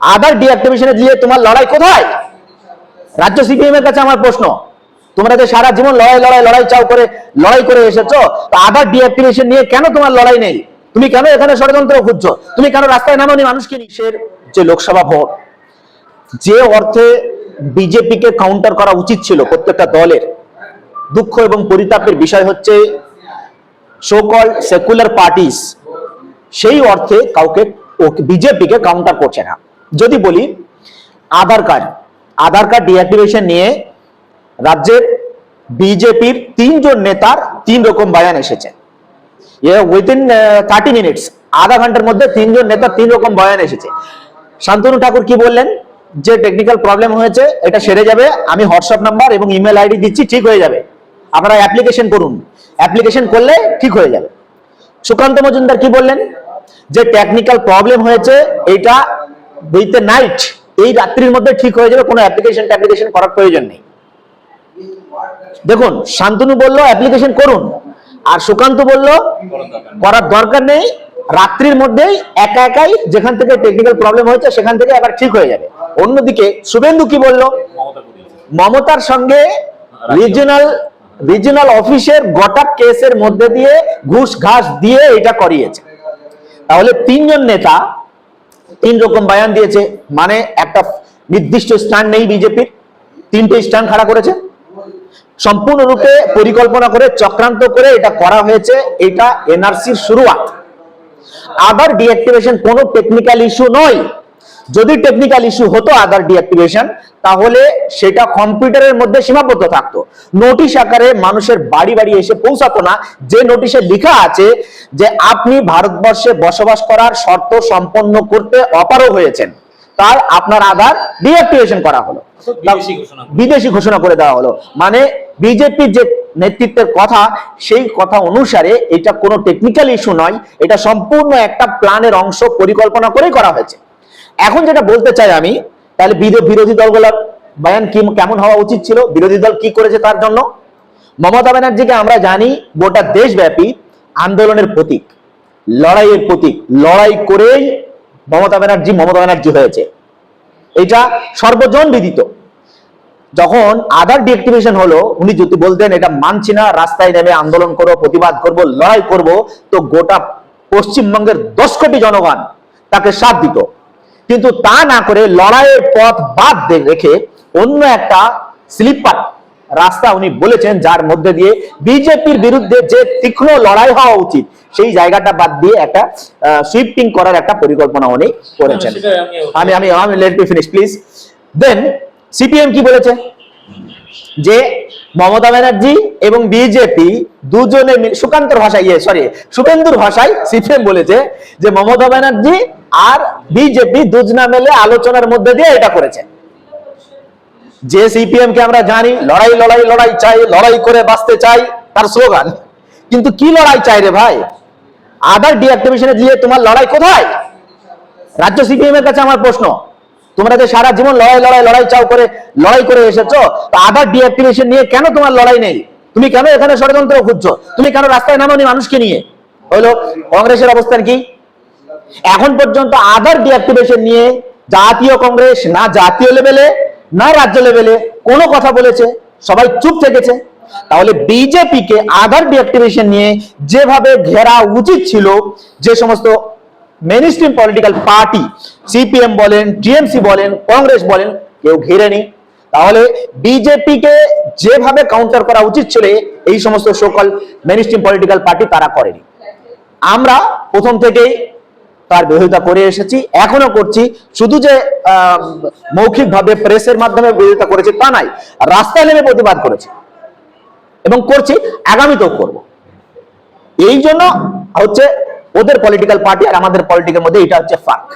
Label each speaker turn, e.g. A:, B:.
A: আধার ডিঅ্যাক্টিভেশনে দিয়ে তোমার লড়াই কোথায়? রাজ্য সিপিএম এর কাছে আমার প্রশ্ন। তোমরা যে সারা জীবন লড়াই লড়াই লড়াই চাও করে, লড়াই করে এসেছ, তো আধার ডিঅ্যাক্টিভেশন নিয়ে কেন তোমার লড়াই নেই? তুমি কেন এখানে ষড়যন্ত্র খুঁজছো? তুমি কেন রাস্তায় নামনি মানুষকে? নিষের যে লোকসভা ভোট? যে অর্থে বিজেপিকে কাউন্টার করা উচিত ছিল প্রত্যেকটা দলের, দুঃখ এবং পরিতাপের বিষয় হচ্ছে সোকল সেকুলার পার্টিস সেই অর্থে কাউকে বিজেপিকে কাউন্টার করছে না। যদি বলি, Aadhaar card Aadhaar card deactivation নিয়ে রাজ্যের বিজেপির তিনজন নেতার তিন রকম বয়ান এসেছে। উইদিন থার্টি মিনিটস আধা ঘণ্টার মধ্যে তিনজন নেতা তিন রকম বয়ান এসেছে। শান্তনু ঠাকুর কি বললেন? যে টেকনিক্যাল প্রবলেম হয়েছে, এটা সেরে যাবে, আমি হোয়াটসঅ্যাপ নাম্বার এবং ইমেল আইডি দিচ্ছি, ঠিক হয়ে যাবে। আপনারা অ্যাপ্লিকেশন করুন। অ্যাপ্লিকেশন করলে ঠিক হয়ে যাবে। সুকান্ত মজুমদার কি বললেন? যে টেকনিক্যাল প্রবলেম হয়েছে, এটা উইথ দ্য নাইট এই রাত্রির মধ্যে ঠিক হয়ে যাবে, কোনো অ্যাপ্লিকেশন অ্যাপ্লিকেশন করার প্রয়োজন নেই। দেখুন, শান্তনু বলল অ্যাপ্লিকেশন করুন। আর সুকান্ত বলল, করার দরকার নেই, রাত্রির মধ্যেই একা একাই যেখান থেকে টেকনিক্যাল প্রবলেম হয়েছে, সেখান থেকে আবার ঠিক হয়ে যাবে। অন্যদিকে, শুভেন্দু কি বলল? মমতার সঙ্গে রিজিনাল রিজিনাল অফিসের গোটা কেসের মধ্যে দিয়ে ঘুষ ঘাস দিয়ে এটা করিয়েছে। তাহলে তিনজন নেতা তিন রকম বায়ান দিয়েছে। মানে একটা নির্দিষ্ট স্ট্যান্ড নেই বিজেপির। তিনটে স্ট্যান্ড খাড়া করেছে। সম্পূর্ণরূপে পরিকল্পনা করে, চক্রান্ত করে এটা করা হয়েছে। এটা এনআরসির শুরুয়াত। আবার ডিঅ্যাক্টিভেশন কোনো টেকনিক্যাল ইস্যু নয়। যদি টেকনিক্যাল ইস্যু হতো আধার ডিঅ্যাক্টিভেশন তাহলে সেটা কম্পিউটারের মধ্যে সীমাবদ্ধ থাকতো। নোটিশ আকারে মানুষের বাড়ি বাড়ি এসে পৌঁছাতো না। যে নোটিশে লেখা আছে যে আপনি ভারতবর্ষে বসবাস করার শর্ত সম্পন্ন করতে অপারগ হয়েছেন তাই আপনার আধার ডিঅ্যাক্টিভেশন করা হলো।
B: বিদেশি ঘোষণা।
A: বিদেশি ঘোষণা করে দেওয়া হলো। মানে বিজেপির যে নেতৃত্বের কথা সেই কথা অনুসারে এটা কোনো টেকনিক্যাল ইস্যু নয়। এটা সম্পূর্ণ একটা প্ল্যানের অংশ পরিকল্পনা করেই করা হয়েছে। এখন যেটা বলতে চাই আমি, তাহলে বিরো- বিরোধী দলগুলোর বয়ান, কি কেমন হওয়া উচিত ছিল? বিরোধী দল কি করেছে তার জন্য? মমতা ব্যানার্জিকে আমরা জানি গোটা দেশব্যাপী আন্দোলনের প্রতীক, লড়াইয়ের প্রতীক। লড়াই করেই মমতা ব্যানার্জি মমতা ব্যানার্জি হয়েছে। এটা সর্বজন বিদিত। যখন আধার ডিএক্টিভেশন হলো, উনি যদি বলতেন, এটা মানছি না, রাস্তায় নেমে আন্দোলন করব প্রতিবাদ করব, লড়াই করব, তো গোটা পশ্চিমবঙ্গের দশ কোটি জনগণ তাকে সাথ দিত। কিন্তু তা না করে লড়াইয়ের পথ বাদ দিয়ে রেখে অন্য একটা স্লিপার রাস্তা উনি বলেছেন যার মধ্যে দিয়ে বিজেপির বিরুদ্ধে যে তীক্ষ্ণ লড়াই হওয়া উচিত সেই জায়গাটা বাদ দিয়ে একটা সুইপিং করার একটা পরিকল্পনা উনি করেছেন।
B: আমি-
A: আমি আমি আমি let me finish please then CPM কি বলেছে? যে মমতা ব্যানার্জি এবং বিজেপি দুজনে সুকান্তর ভাষায় ইয়ে সরি শুভেন্দুর ভাষায় সিপিএম বলেছে যে মমতা ব্যানার্জি আর বিজেপি দুজনা মেলে আলোচনার মধ্যে দিয়ে এটা করেছে। যে সিপিএম কে আমরা জানি, লড়াই লড়াই লড়াই চাই, লড়াই করে বাঁচতে চাই, তার স্লোগান। কিন্তু কি লড়াই চাই রে ভাই? আধার ডিঅ্যাক্টিভেশনে দিয়ে তোমার লড়াই কোথায়? রাজ্য সিপিএম এর কাছে আমার প্রশ্ন। তোমরা যে সারা জীবন লড়াই লড়াই লড়াই চাও করে, লড়াই করে এসেছ, তো আধার ডিঅ্যাক্টিভেশন নিয়ে কেন তোমার লড়াই নেই? তুমি কেন এখানে ষড়যন্ত্র খুঁজছো? তুমি কেন রাস্তায় নামনি মানুষকে নিয়ে? হলো, কংগ্রেসের অবস্থান কি? এখন পর্যন্ত আধার ডিঅ্যাক্টিভেশন নিয়ে জাতীয় কংগ্রেস না জাতীয় লেভেলে, না রাজ্য লেভেলে কোনো কথা বলেছে, সবাই চুপ থেকেছে। তাহলে বিজেপিকে আধার ডিঅ্যাক্টিভেশন নিয়ে যেভাবে ঘেরা উচিত ছিল, যে সমস্ত main stream political party CPM বলেন টিএমসি বলেন, কংগ্রেস বলেন, কেউ ঘিরেনি। তাহলে বিজেপিকে যেভাবে কাউন্টার করা উচিত ছিল, এই সমস্ত সকল মেন স্ট্রিম পলিটিক্যাল পার্টি তারা করেনি। আমরা প্রথম থেকেই তার বিরোধিতা করে এসেছি, এখনও করছি। শুধু যে মৌখিক ভাবে প্রেসের মাধ্যমে বিরোধিতা করেছি তা নাই, রাস্তায় নেমে প্রতিবাদ করেছি। এবং করছি, আগামীতেও করব। এই জন্য হচ্ছে ওদের পলিটিক্যাল পার্টি আর আমাদের পলিটিক্যাল মধ্যে এটা হচ্ছে ফার্ক